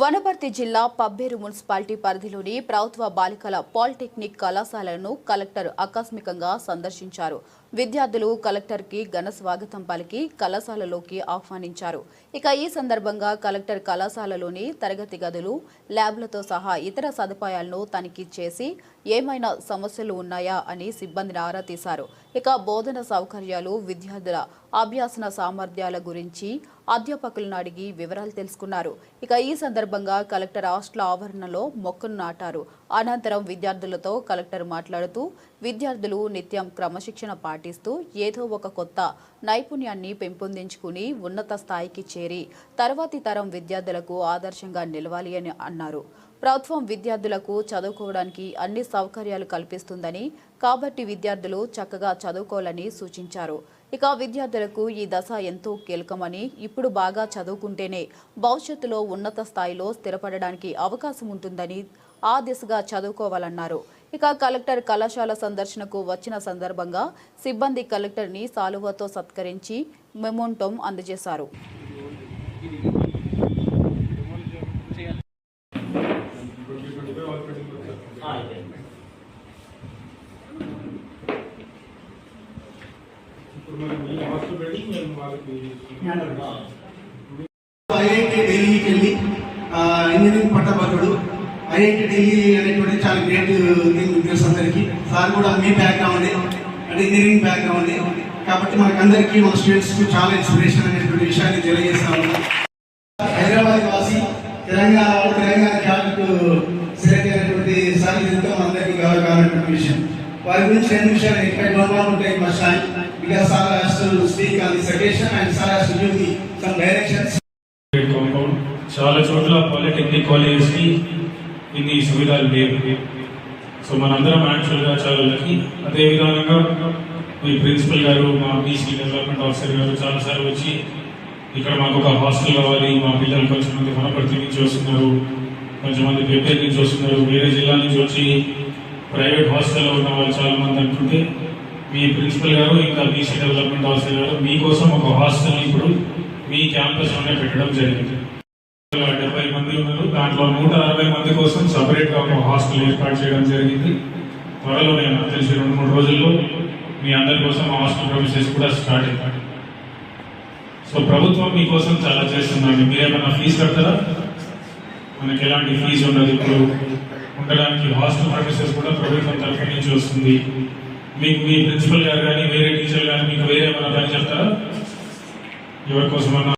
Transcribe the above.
వనపర్తి జిల్లా పబ్బేరు మున్సిపాలిటీ పరిధిలోని ప్రభుత్వ బాలికల పాలిటెక్నిక్ కళాశాలను కలెక్టర్ ఆకస్మికంగా సందర్శించారు. విద్యార్థులు కలెక్టర్కి ఘన స్వాగతం పలికి కళాశాలలోకి ఆహ్వానించారు. ఇక ఈ సందర్భంగా కలెక్టర్ కళాశాలలోని తరగతి గదులు ల్యాబ్లతో సహా ఇతర సదుపాయాలను తనిఖీ చేసి ఏమైనా సమస్యలు ఉన్నాయా అని సిబ్బందిని ఆరా తీశారు. ఇక బోధన సౌకర్యాలు విద్యార్థుల అభ్యాసన సామర్థ్యాల గురించి అధ్యాపకులను అడిగి వివరాలు తెలుసుకున్నారు. ఇక ఈ సందర్భంగా కలెక్టర్ హాస్టల్ ఆవరణలో మొక్కను నాటారు. అనంతరం విద్యార్థులతో కలెక్టర్ మాట్లాడుతూ విద్యార్థులు నిత్యం క్రమశిక్షణ పాటిస్తూ ఏదో ఒక కొత్త నైపుణ్యాన్ని పెంపొందించుకుని ఉన్నత స్థాయికి చేరి తర్వాతి తరం విద్యార్థులకు ఆదర్శంగా నిలవాలి అని అన్నారు. ప్రభుత్వం విద్యార్థులకు చదువుకోవడానికి అన్ని సౌకర్యాలు కల్పిస్తుందని కాబట్టి విద్యార్థులు చక్కగా చదువుకోవాలని సూచించారు. ఇక విద్యార్థులకు ఈ దశ ఎంతో కీలకమని ఇప్పుడు బాగా చదువుకుంటేనే భవిష్యత్తులో ఉన్నత స్థాయిలో స్థిరపడడానికి అవకాశం ఉంటుందని ఆ దిశగా చదువుకోవాలన్నారు. ఇక కలెక్టర్ కళాశాల సందర్శనకు వచ్చిన సందర్భంగా సిబ్బంది కలెక్టర్ని సాలువతో సత్కరించి మెమోంటం అందజేశారు ఇప్పుడు మరి మీ హాస్టల్ పెట్టి మేము వాళ్ళకి ఐఐటి ఢిల్లీకి వెళ్ళి ఇంజనీరింగ్ పట్టభద్రుడు. ఐఐటి ఢిల్లీ అనేటువంటి చాలా గ్రేట్ థింగ్ తెలుసు అందరికీ సార్ కూడా మీ బ్యాక్గ్రౌండ్ అంటే ఇంజనీరింగ్ బ్యాక్గ్రౌండ్. కాబట్టి మనకందరికీ మన స్టూడెంట్స్కి చాలా ఇన్స్పిరేషన్ అనేటువంటి విషయాన్ని తెలియజేస్తాను హైదరాబాద్ వాసి తెలంగాణ తెలంగాణ క్యాబినెట్ సెలెక్ట్ అయినటువంటి సార్ ఎంతో అందరికీ కావాలన్నటువంటి విషయం. వారి గురించి రెండు విషయాలు ఇక్కడ డోంట్ ఉంటాయి must time because sir has speak on this occasion and sir has to the some directions compound చాలా చోట్ల పాలిటెక్నిక్ కాలేజెస్కి ఇన్ని సువిధాలు లేవు. సో మనందరం యాక్చువల్గా చాలా లకి అదే విధంగా మీ ప్రిన్సిపల్ గారు మా బీసీ డెవలప్మెంట్ ఆఫీసర్ గారు చాలాసార్లు వచ్చి ఇక్కడ మాకు ఒక హాస్టల్ కావాలి మా పిల్లలు కొంచెంమంది వనపర్తి నుంచి వస్తున్నారు కొంచెం మంది నుంచి వస్తున్నారు వేరే జిల్లా నుంచి వచ్చి ప్రైవేట్ హాస్టల్లో ఉన్న వాళ్ళు చాలామంది అంటుంటే మీ ప్రిన్సిపల్ గారు ఇంకా బీసీ డెవలప్మెంట్ ఆఫీసర్ గారు మీకోసం ఒక హాస్టల్ ఇప్పుడు మీ క్యాంపస్లోనే పెట్టడం జరిగింది. డెబ్బై మంది ఉన్నారు. దాంట్లో నూట అరవై మంది కోసం సపరేట్గా ఒక హాస్టల్ ఏర్పాటు చేయడం జరిగింది. త్వరలో నేను తెలిసి రెండు మూడు రోజుల్లో మీ అందరి కోసం హాస్టల్ ప్రొసెస్ కూడా స్టార్ట్ అయిపోయింది సో ప్రభుత్వం మీకోసం చాలా చేస్తుందండి. మీరేమైనా ఫీజు కడతారా? మనకి ఎలాంటి ఫీజు ఉండదు ఇప్పుడు. ఉండడానికి హాస్టల్ ప్రొఫెసర్స్ కూడా ప్రభుత్వం తరఫు నుంచి వస్తుంది. మీకు మీ ప్రిన్సిపల్ గారు కానీ వేరే టీచర్ కానీ మీకు వేరే ఏమైనా పని చెప్తారా? ఎవరి కోసమన్నా